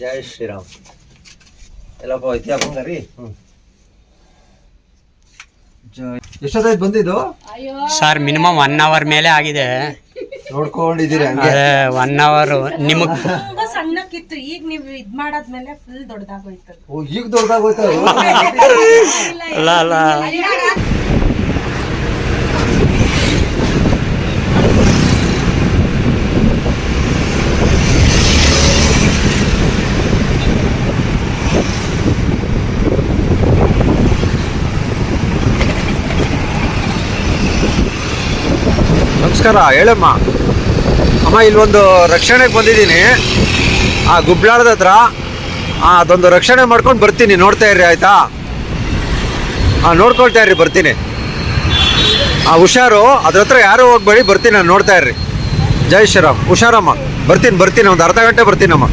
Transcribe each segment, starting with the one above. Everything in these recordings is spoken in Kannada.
ಜೈ ಶ್ರೀರಾಮ್. ಎಲ್ಲ ಐತಿ ಹಾಕೊಂಡರಿ ಎಷ್ಟೊತ್ತಾಯ್ತು ಬಂದಿದ್ದು? ಸರ್ ಮಿನಿಮಮ್ ಒನ್ ಅವರ್ ಮೇಲೆ ಆಗಿದೆ. ನೋಡ್ಕೊಂಡಿದ್ದೀರಿ ಹಂಗೆ? ಒನ್ ಅವರ್ ನಿಮಗ್ ತುಂಬಾ ಸಣ್ಣಕ್ಕಿತ್ತು. ಈಗ ನೀವು ಇದ್ ಮಾಡಾದ್ಮೇಲೆ ಫುಲ್ ದೊಡ್ಡದಾಗೋಯ್ತು. ಓ ಈಗ ದೊಡ್ಡದಾಗೋಯ್ತು ಅಲ್ಲ ಅಲ್ಲ. ನಮಸ್ಕಾರ, ಹೇಳಮ್ಮ. ಅಮ್ಮ, ಇಲ್ಲೊಂದು ರಕ್ಷಣೆಗೆ ಬಂದಿದ್ದೀನಿ. ಆ ಗುಬ್ಲಾಳದ ಹತ್ರ ಅದೊಂದು ರಕ್ಷಣೆ ಮಾಡ್ಕೊಂಡು ಬರ್ತೀನಿ, ನೋಡ್ತಾ ಇರ್ರಿ, ಆಯಿತಾ? ಹಾಂ ನೋಡ್ಕೊಳ್ತಾ ಇರ್ರಿ, ಬರ್ತೀನಿ. ಆ, ಹುಷಾರು, ಅದ್ರ ಹತ್ರ ಯಾರು ಹೋಗ್ಬೇಡಿ, ಬರ್ತೀನಿ, ನಾನು ನೋಡ್ತಾ ಇರ್ರಿ. ಜೈ ಶ್ರೀರಾಮ್. ಹುಷಾರಮ್ಮ. ಬರ್ತೀನಿ ಬರ್ತೀನಿ, ಒಂದು ಅರ್ಧ ಗಂಟೆ ಬರ್ತೀನಮ್ಮ.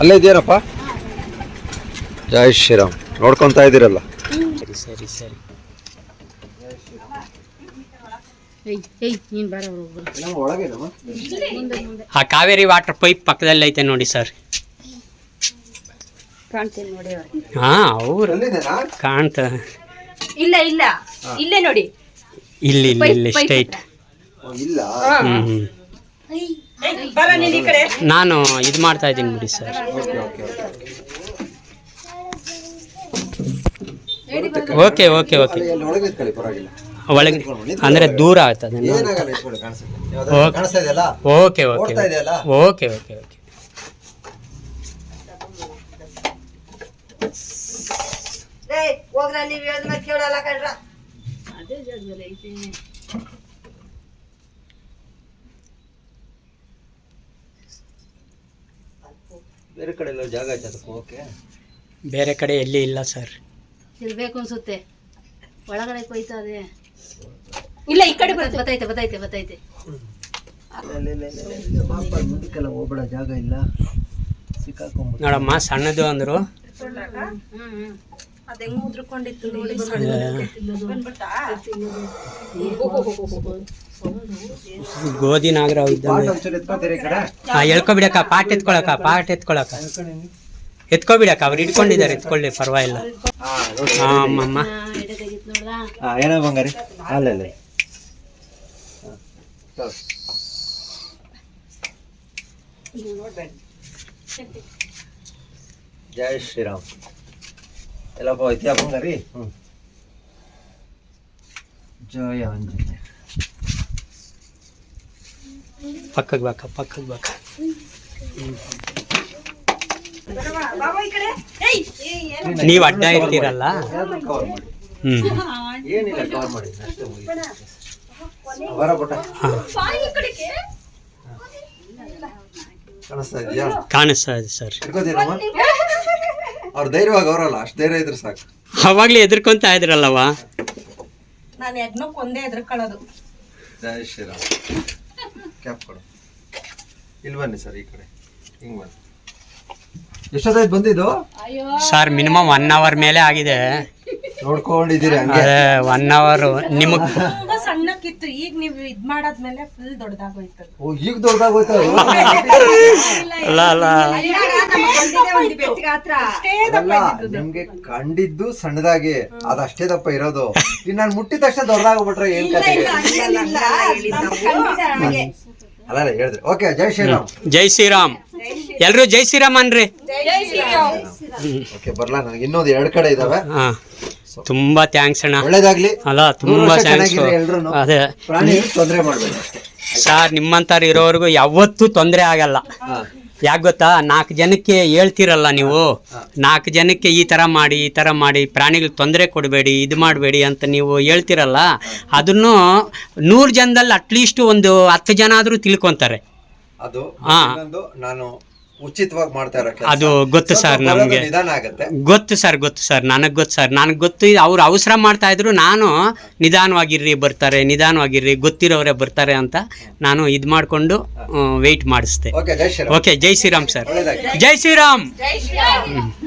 ಅಲ್ಲೇ ಇದೆಯೇನಪ್ಪ ಜೈ ಶ್ರೀರಾಮ್. ನೋಡ್ಕೊತಾ ಇದ್ದೀರಲ್ಲ ಸರಿ ಸರಿ ಸರಿ. ಆ ಕಾವೇರಿ ವಾಟರ್ ಪೈಪ್ ಪಕ್ಕದಲ್ಲಿ ಐತೆ ನೋಡಿ ಸರ್. ಹಾ ಅವ್ರು ಕಾಣ್ತ. ಇಲ್ಲ ಇಲ್ಲ. ಇಲ್ಲೇ ನೋಡಿ. ಇಲ್ಲಿ ಇಲ್ಲಿ ಇಲ್ಲಿ ಸ್ಟೈಟ್ ಇಲ್ಲ ನೀನ್ ಇದು ಮಾಡ್ತಾ ಇದ್ದೀನಿ ಬಿಡಿ ಸರ್. Okay okay okay. ಒಳಗೆ ಅಂದ್ರೆ ದೂರ ಆಗ್ತದೆ. ಓಕೆ. ಕಾಣಿಸ್ತಾ ಇದೆಯಲ್ಲ okay okay okay okay. Okay ಹೋಗ್ರ ನೀವ್ ಹೇಳಿದ್ಮೇಲೆ ಕೇಳಲ್ಲ ಕಣ್ರ. ಬೇರೆ ಕಡೆ ಎಲ್ಲ ಜಾಗ ಆಯ್ತು ಅದಕ್ಕೆ ಓಕೆ ಬೇರೆ ಕಡೆ ಎಲ್ಲಿ ಇಲ್ಲ ಸರ್. ಇರ್ಬೇಕು ಅನ್ಸುತ್ತೆ. ಒಳಗಡೆ ಕೊಯ್ತದೆ. ಇಲ್ಲ ಈ ಕಡೆ ಬರುತ್ತೆ. ಬತ್ತೈತೆ ಬತ್ತೈತೆ ಬತ್ತೈತೆ. ಮುಂದಕ್ಕೆಲ್ಲ ಹೋಗ್ಬೇಡ ಜಾಗ ಇಲ್ಲ. ಸಿಕ್ಕಾಕೊಂಡ್ಬಿಟ್ಟು. ನೋಡಮ್ಮ ಸಣ್ಣದು ಅಂದರು. ಅದ್ ಹೆಂಗ್ ಮುದ್ರಕೊಂಡಿತ್ತು ನೋಡಿ ಗೋಧಿ ನಾಗರಾವ್ ಇದ್ದಂಗೆ. ಪಾಟ್ ಎತ್ಕೊಳಕ ಪಾಟ್ ಎತ್ಕೊಳಕ ಎತ್ಕೊಬಿಡಕ್ಕ ಅವ್ರು ಇಟ್ಕೊಂಡಿದ್ದಾರೆ ಎತ್ಕೊಳ್ಳಿ ಪರವಾಗಿಲ್ಲ. ಹಾ ನೋಡಿ ಹಾ ಅಮ್ಮಮ್ಮ. ಎಡೆ ನೋಡ್ದಾ ಏನೋ ಬಂಗಾರಿ. ಅಲ್ಲ ಅಲ್ಲ. ಜೈ ಶ್ರೀರಾಮ್. ಎಲ್ಲಪ್ಪ ಐತಿ ಬಂಗಾರಿ ಹ್ಞೂ ಜಯ ಆಂಜನೇಯ. ಪಕ್ಕಕ್ಕೆ ಬಾಕ ಪಕ್ಕಕ್ಕೆ ಬಾಕ ನೀವ್ ಅಡ್ಡ ಇರ್ತೀರಲ್ಲ? ಹ್ಮ್. ಏನಿಲ್ಲ ಕವರ್ ಮಾಡಿ ಅಷ್ಟೇ ಮುಗೀತು. ಬರ ಪುಟ್ಟ ಬಾ ಈ ಕಡೆಗೆ. ಕಾಣಿಸ್ತಾ ಇದೆಯಾ? ಕಾಣಿಸ್ತಾ ಇದೆ ಸರ್. ಅವ್ರು ಧೈರ್ಯವಾಗಿ ಅವರಲ್ಲ ಅಷ್ಟು ಧೈರ್ಯ ಇದ್ರೆ ಸಾಕು. ಅವಾಗ್ಲೇ ಎದ್ರಕೊಂತ ಇದ್ರಲ್ಲವ ನಾನು ಯಜ್ಞಕ್ಕೆ ಒಂದೇ ಎದ್ರಕೊಳ್ಳೋದು. ಜೈ ಶ್ರೀರಾಮ್. ಕ್ಯಾಪ್ ಕೊಡು. ಇಲ್ಲಿ ಬನ್ನಿ ಸರ್ ಈ ಕಡೆ. ಹಿಂಗೆ ಬನ್ನಿ. ಎಷ್ಟೊತ್ತಾಯ್ತು ಬಂದಿದ್ದು? ಸರ್ ಮಿನಿಮಮ್ ಒನ್ ಅವರ್ ಮೇಲೆ ಆಗಿದೆ. ನೋಡ್ಕೊಂಡಿದ್ದೀರಿ ಹಂಗೆ. ಒನ್ ಅವರ್ ನಿಮಗ್ ಸಣ್ಣಕ್ಕಿತ್ತು ಈಗ ನೀವು ಇದ್ ಮಾಡಾದ್ಮೇಲೆ ಫುಲ್ ದೊಡ್ಡದಾಗೋಯ್ತದ ಓ ಈಗ ದೊಡ್ಡದಾಗೋಯ್ತು ಅಲ್ಲ ಅಲ್ಲ. ಅದಲ್ಲ ನಿಮ್ಗೆ ಕಂಡಿದ್ದು ಸಣ್ಣದಾಗಿ ಅದಷ್ಟೇ ಅಷ್ಟೇ ದಪ್ಪ ಇರೋದು. ಇನ್ನು ನಾನು ಮುಟ್ಟಿದ ತಕ್ಷಣ ದೊಡ್ಡದಾಗ್ಬಿಟ್ರೆ ಏನ್ ಕತೆ ಅಲ್ಲ ಅಲ್ಲ ಹೇಳಿದ್ರೆ ಓಕೆ ಜೈ ಶ್ರೀರಾಮ್. ಜೈ ಶ್ರೀರಾಮ್. ಎಲ್ರು ಜೈ ಶ್ರೀರಾಮ್. ಅನ್ರಿ ಓಕೆ ಬರ್ಲಾ ನನಗೆ ಇನ್ನೊಂದು ಎರಡು ಕಡೆ ಇದಾವೆ. ಹಾ. ತುಂಬಾ ಥ್ಯಾಂಕ್ಸ್ ಅಣ್ಣ. ಒಳ್ಳೇದಾಗ್ಲಿ. ಅಲ್ಲ ತುಂಬಾ ಥ್ಯಾಂಕ್ಸ್ ಅದೇ. ತೊಂದರೆ ಮಾಡ್ಬೇಕು ಅಷ್ಟೇ. ಸರ್ ನಿಮ್ಮಂತಾರ ಇರೋವರೆಗೂ ಯಾವತ್ತೂ ತೊಂದರೆ ಆಗಲ್ಲ. ಯಾಕೆ ಗೊತ್ತಾ? ನಾಲ್ಕು ಜನಕ್ಕೆ ಹೇಳ್ತಿರಲ್ಲ ನೀವು. ನಾಲ್ಕು ಜನಕ್ಕೆ ಈ ಥರ ಮಾಡಿ ಈ ಥರ ಮಾಡಿ ಪ್ರಾಣಿಗಳಿಗೆ ತೊಂದರೆ ಕೊಡಬೇಡಿ ಇದು ಮಾಡಬೇಡಿ ಅಂತ ನೀವು ಹೇಳ್ತಿರಲ್ಲ. ಅದನ್ನು ನೂರು ಜನದಲ್ಲಿ ಅಟ್ಲೀಸ್ಟ್ ಒಂದು ಹತ್ತು ಜನ ಆದರೂ ತಿಳ್ಕೊತಾರೆ. ಅದು ಹಾಂ. ನಾನು ಉಚಿತವಾಗಿ ಮಾಡ್ತಾ ಇರೋ ಕೆಲ್ಸ. ಅದು ಗೊತ್ತು ಸ್ವಲ್ಪ ಸರ್ ಬರೋದು ನಮಗೆ. ನಿಧಾನ ಆಗುತ್ತೆ. ಗೊತ್ತು ಸರ್ ಗೊತ್ತು ಸರ್ ನನಗೆ ಗೊತ್ತು ಸರ್ ನನಗೆ ಗೊತ್ತು ಅವ್ರು ಅವಸರ ಮಾಡ್ತಾ ಇದ್ರು ನಾನು ನಿಧಾನವಾಗಿರ್ರಿ ಬರ್ತಾರೆ ನಿಧಾನವಾಗಿರ್ರಿ ಗೊತ್ತಿರೋರೇ ಬರ್ತಾರೆ ಅಂತ ನಾನು ಇದು ಮಾಡಿಕೊಂಡು ವೆಯ್ಟ್ ಮಾಡಿಸ್ದೆ. ಓಕೆ ಜೈ ಶ್ರೀರಾಮ್. ಓಕೆ ಜೈ ಶ್ರೀರಾಮ್ ಸರ್. ಜೈ ಶ್ರೀರಾಮ್. ಜೈ ಶ್ರೀರಾಮ್. ಹ್ಮ್.